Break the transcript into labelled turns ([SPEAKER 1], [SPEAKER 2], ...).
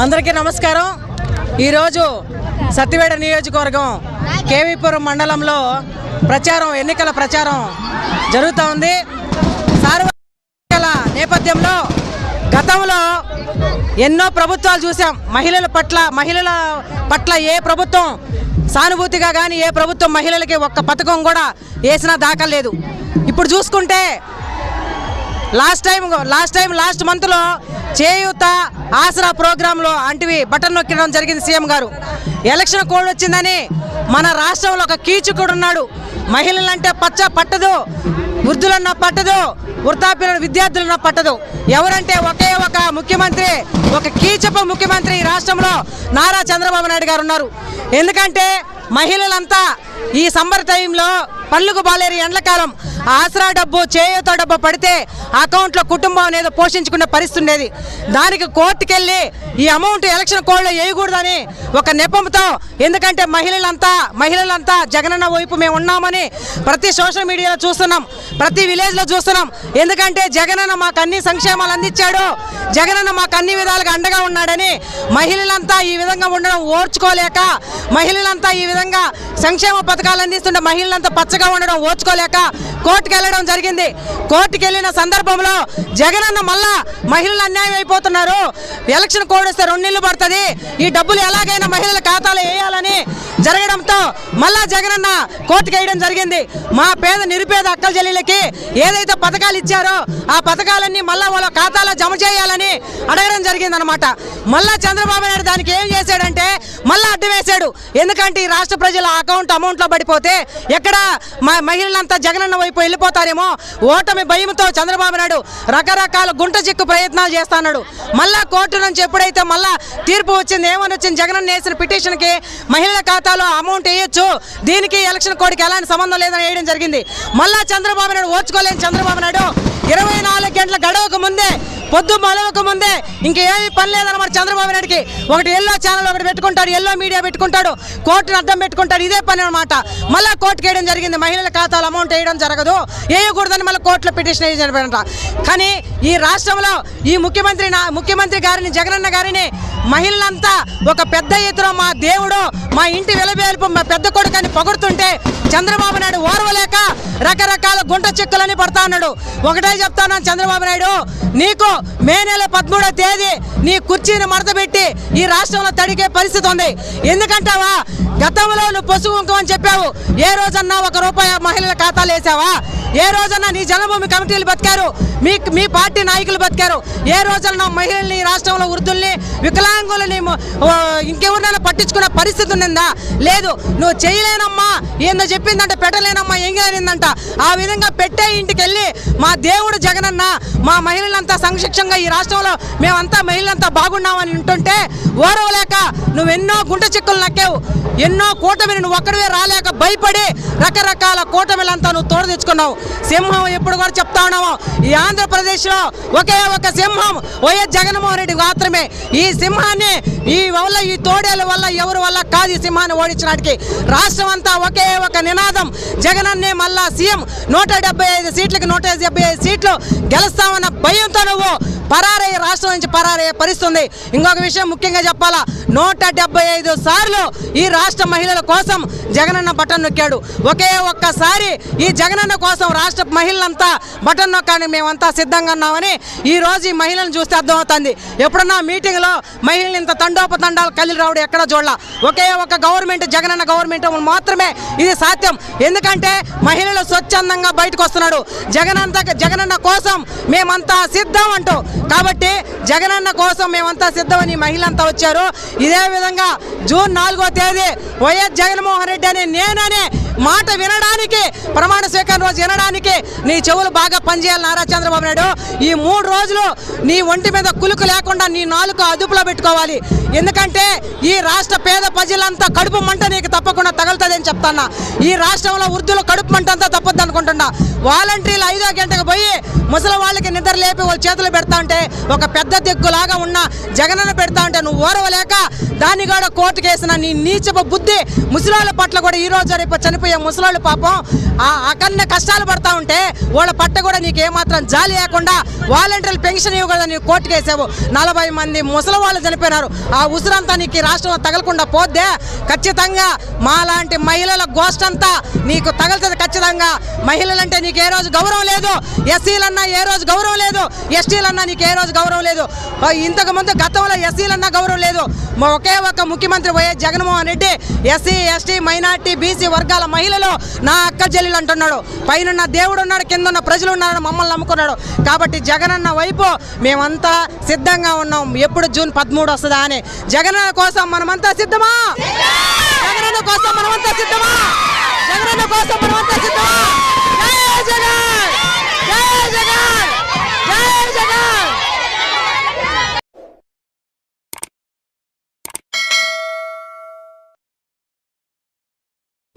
[SPEAKER 1] అందరికీ నమస్కారం. ఈరోజు సత్యవేడ నియోజకవర్గం కేవీపురం మండలంలో ప్రచారం ఎన్నికల ప్రచారం జరుగుతూ ఉంది. సార్వత్రికల నేపథ్యంలో గతంలో ఎన్నో ప్రభుత్వాలు చూసాం. మహిళల పట్ల మహిళల పట్ల ఏ ప్రభుత్వం సానుభూతిగా కానీ ఏ ప్రభుత్వం మహిళలకి ఒక్క పథకం కూడా వేసినా దాఖలేదు ఇప్పుడు చూసుకుంటే last time last time last మంత్లో చేయూత ఆసరా ప్రోగ్రాంలో అంటివి బటన్ నొక్కడం జరిగింది సీఎం గారు. ఎలక్షన్ కోడ్ వచ్చిందని మన రాష్ట్రంలో ఒక కీచుకుడు ఉన్నాడు. మహిళలంటే పచ్చ పట్టదు వృద్ధులన్నా పట్టదు వృద్ధాప్యుల విద్యార్థులన్నా పట్టదు. ఎవరంటే ఒకే ఒక ముఖ్యమంత్రి ఒక కీచపు ముఖ్యమంత్రి ఈ రాష్ట్రంలో నారా చంద్రబాబు నాయుడు గారు ఉన్నారు. ఎందుకంటే మహిళలంతా ఈ సమ్మర్ టైంలో పళ్ళుకు బాలేరు ఎండ్లకాలం ఆసరా డబ్బు చేయూత డబ్బు పడితే అకౌంట్లో కుటుంబం అనేది పోషించుకునే పరిస్థితి ఉండేది. దానికి కోర్టుకెళ్ళి ఈ అమౌంట్ ఎలక్షన్ కోడ్లో వేయకూడదని ఒక నెపంతో ఎందుకంటే మహిళలంతా మహిళలంతా జగనన్న వైపు మేము ఉన్నామని ప్రతి సోషల్ మీడియాలో చూస్తున్నాం ప్రతి విలేజ్లో చూస్తున్నాం. ఎందుకంటే జగనన్న మాకు అన్ని సంక్షేమాలు అందించాడు జగనన్న మాకు అన్ని విధాలుగా అండగా ఉన్నాడని మహిళలంతా ఈ విధంగా ఉండడం ఓర్చుకోలేక మహిళలంతా ఈ విధంగా సంక్షేమ పథకాలు అందిస్తుంటే మహిళలంతా పచ్చగా ఉండడం ఓర్చుకోలేక కోర్టుకు వెళ్ళడం జరిగింది. కోర్టుకు వెళ్ళిన సందర్భంలో జగనన్న మళ్ళా మహిళలు అన్యాయం అయిపోతున్నారు. ఎలక్షన్ కోడ్ వస్తే రెండు నెలలు పడుతుంది. ఈ డబ్బులు ఎలాగైనా మహిళల ఖాతాలో వేయాలని జరగడంతో మళ్ళా జగనన్న కోర్టుకు వేయడం జరిగింది. మా పేద నిరుపేద అక్కల చెల్లెలకి ఏదైతే పథకాలు ఇచ్చారో ఆ పథకాలన్నీ మళ్ళా వాళ్ళ ఖాతాలో జమ చేయాలని అడగడం జరిగింది అనమాట మళ్ళా చంద్రబాబు నాయుడు దానికి ఏం చేశాడంటే మళ్ళీ అడ్డు వేశాడు. ఎందుకంటే ఈ రాష్ట్ర ప్రజల అకౌంట్ అమౌంట్లో పడిపోతే ఎక్కడ మా మహిళలంతా జగనన్న వైపు వెళ్ళిపోతారేమో ఓటమి భయంతో చంద్రబాబు నాయుడు రకరకాల గుంట చిక్కు ప్రయత్నాలు చేస్తున్నాడు. మళ్ళా కోర్టు నుంచి ఎప్పుడైతే మళ్ళా తీర్పు వచ్చింది ఏమని వచ్చింది జగనన్న వేసిన పిటిషన్కి మహిళల ఖాతా ఖాతాలో అమౌంట్ వేయొచ్చు. దీనికి ఎలక్షన్ కోడ్కి ఎలాంటి సంబంధం లేదని వేయడం జరిగింది. మళ్ళా చంద్రబాబు నాయుడు ఓర్చుకోలేని చంద్రబాబు నాయుడు ఇరవై నాలుగు గంటల గడవక ముందే పొద్దు మొలవక ముందే ఇంకేమి పని లేదన్నమాట చంద్రబాబు నాయుడికి. ఒకటి ఎల్లో ఛానల్ ఒకటి పెట్టుకుంటాడు ఎల్లో మీడియా పెట్టుకుంటాడు కోర్టును అడ్డం పెట్టుకుంటాడు ఇదే పని అనమాట మళ్ళీ కోర్టుకి వేయడం జరిగింది మహిళల ఖాతాలో అమౌంట్ వేయడం జరగదు వేయకూడదని మళ్ళీ కోర్టులో పిటిషన్ వేయడం కానీ ఈ రాష్ట్రంలో ఈ ముఖ్యమంత్రి నా ముఖ్యమంత్రి గారిని జగనన్న గారిని మహిళలంతా ఒక పెద్ద ఎత్తున మా దేవుడు మా ఇంటి వెలవేల్పు మా పెద్ద కొడుకని పొగుడుతుంటే చంద్రబాబు నాయుడు ఓర్వలేక రకరకాల గుంట చిక్కులని పడతా ఉన్నాడు. ఒకటే చెప్తాను చంద్రబాబు నాయుడు నీకు మే నెల పదమూడో తేదీ నీ కుర్చీని మడతపెట్టి ఈ రాష్ట్రంలో తడిగే పరిస్థితి ఉంది. ఎందుకంటావా? గతంలో నువ్వు పశువు కుంకుమ అని చెప్పావు. ఏ రోజన్నా ఒక రూపాయి మహిళల ఖాతాలు వేసావా? ఏ రోజన్నా నీ జన్మభూమి కమిటీలు బతికారు. మీ మీ పార్టీ నాయకులు బతికారు. ఏ రోజన్నా మహిళల్ని రాష్ట్రంలో వృద్ధుల్ని వికలాంగులని ఇంకెవరినైనా పట్టించుకునే పరిస్థితి ఉందా లేదు. నువ్వు చేయలేనమ్మా. ఏందో చెప్పిందంటే పెట్టలేనమ్మా ఏం కానిందంట. ఆ విధంగా పెట్టే ఇంటికి వెళ్ళి మా దేవుడు జగనన్న మా మహిళలంతా ప్రత్యక్షంగా ఈ రాష్ట్రంలో మేమంతా మహిళలంతా బాగున్నామని ఉంటుంటే ఓరవలేక నువ్వెన్నో గుంట చిక్కులు నక్కావు. ఎన్నో కూటమిని నువ్వు ఒక్కడివే రాలేక భయపడి రకరకాల కూటమిలంతా నువ్వు తోడ తెచ్చుకున్నావు. సింహం ఎప్పుడు కూడా చెప్తా ఉన్నాము ఈ ఆంధ్రప్రదేశ్లో ఒకే ఒక సింహం వైఎస్ జగన్మోహన్ రెడ్డి మాత్రమే. ఈ సింహాన్ని ఈ వల్ల ఈ తోడేల వల్ల ఎవరి వల్ల కాదు ఈ సింహాన్ని ఓడించడానికి. రాష్ట్రం అంతా ఒకే ఒక నినాదం. జగనన్నే మళ్ళా సీఎం. నూట డెబ్బై ఐదు సీట్లకి నూట డెబ్బై ఐదు సీట్లు గెలుస్తామన్న భయంతో నువ్వు పరారయ్యే రాష్ట్రం నుంచి పరారయ్యే పరిస్థితుంది ఇంకొక విషయం ముఖ్యంగా చెప్పాలా నూట ఐదు సార్లు ఈ రాష్ట్ర మహిళల కోసం జగనన్న బటన్ నొక్కాడు. ఒకే ఒక్కసారి ఈ జగనన్న కోసం రాష్ట్ర మహిళలంతా బటన్ నొక్కాని మేమంతా సిద్ధంగా ఉన్నామని ఈ రోజు ఈ మహిళలను చూస్తే అర్థమవుతుంది. ఎప్పుడన్నా మీటింగ్లో మహిళలు ఇంత తండోపతండాలు కలిసి రావడం ఎక్కడ చూడాల. ఒకే ఒక గవర్నమెంట్ జగనన్న గవర్నమెంట్ మాత్రమే ఇది సాధ్యం. ఎందుకంటే మహిళలు స్వచ్ఛందంగా బయటకు వస్తున్నాడు. జగనంత జగనన్న కోసం మేమంతా సిద్ధం అంటూ. కాబట్టి జగనన్న కోసం మేమంతా సిద్ధమని మహిళంతా వచ్చారు. ఇదే విధంగా జూన్ నాలుగో తేదీ వైఎస్ జగన్మోహన్ రెడ్డి అనే నేననే మాట వినడానికి ప్రమాణ స్వీకారం రోజు వినడానికి నీ చెవులు బాగా పనిచేయాలి నారా చంద్రబాబు నాయుడు. ఈ మూడు రోజులు నీ ఒంటి మీద కులుకు లేకుండా నీ నాలుగు అదుపులో పెట్టుకోవాలి. ఎందుకంటే ఈ రాష్ట్ర పేద ప్రజలంతా కడుపు మంట నీకు తప్పకుండా తగులుతుందని చెప్తాన్నా. ఈ రాష్ట్రంలో వృద్ధులు కడుపు మంట అంతా తప్పద్దు అనుకుంటున్నా. వాలంటీర్లు ఐదో గంటకు పోయి ముసలి వాళ్ళకి నిద్ర లేపి వాళ్ళ చేతులు పెడతా ఉంటే ఒక పెద్ద దిక్కులాగా ఉన్న జగనన్న పెడతా ఉంటే నువ్వు ఓరవలేక దాన్ని కూడా కోర్టుకేసిన నీ నీచపు బుద్ధి ముసలి పట్ల కూడా ఈ రోజు రేపు చనిపో చనిపోయే ముసలాళ్ళు పాపం ఆ అకన్న కష్టాలు పడతా ఉంటే వాళ్ళ పట్ట కూడా నీకు ఏమాత్రం జాలి లేకుండా వాలంటీర్లు పెన్షన్ ఇవ్వకూడదు నీకు కోర్టుకు వేసావు నలభై మంది ముసలి వాళ్ళు చనిపోయినారు. ఆ ఉసురంతా నీకు రాష్ట్రం రాష్ట్రంలో తగలకుండా పోద్దే. ఖచ్చితంగా మాలాంటి మహిళల గోష్టంతా నీకు తగలుతుంది ఖచ్చితంగా. మహిళలంటే నీకు ఏ రోజు గౌరవం లేదు. ఎస్సీలన్నా ఏ రోజు గౌరవం లేదు. ఎస్టీలన్నా నీకు ఏ రోజు గౌరవం లేదు. ఆ, ఇంతకు ముందు గతంలో ఎస్సీలన్నా గౌరవం లేదు. ఒకే ఒక ముఖ్యమంత్రి YS Jaganmohan Reddy SC ST minority BC వర్గాల మహిళలో నా అక్క చెల్లెలు అంటున్నాడు. పైన దేవుడు ఉన్నాడు కింద ఉన్న ప్రజలు ఉన్నారని మమ్మల్ని నమ్ముకున్నాడు. కాబట్టి జగనన్న వైపు మేమంతా సిద్ధంగా ఉన్నాం. ఎప్పుడు జూన్ పదమూడు వస్తుందా అని. జగనన్న కోసం మనమంతా సిద్ధమా? జగనన్న కోసం మనమంతా సిద్ధమా? జగనన్న కోసం మనమంతా సిద్ధమా? జగన్!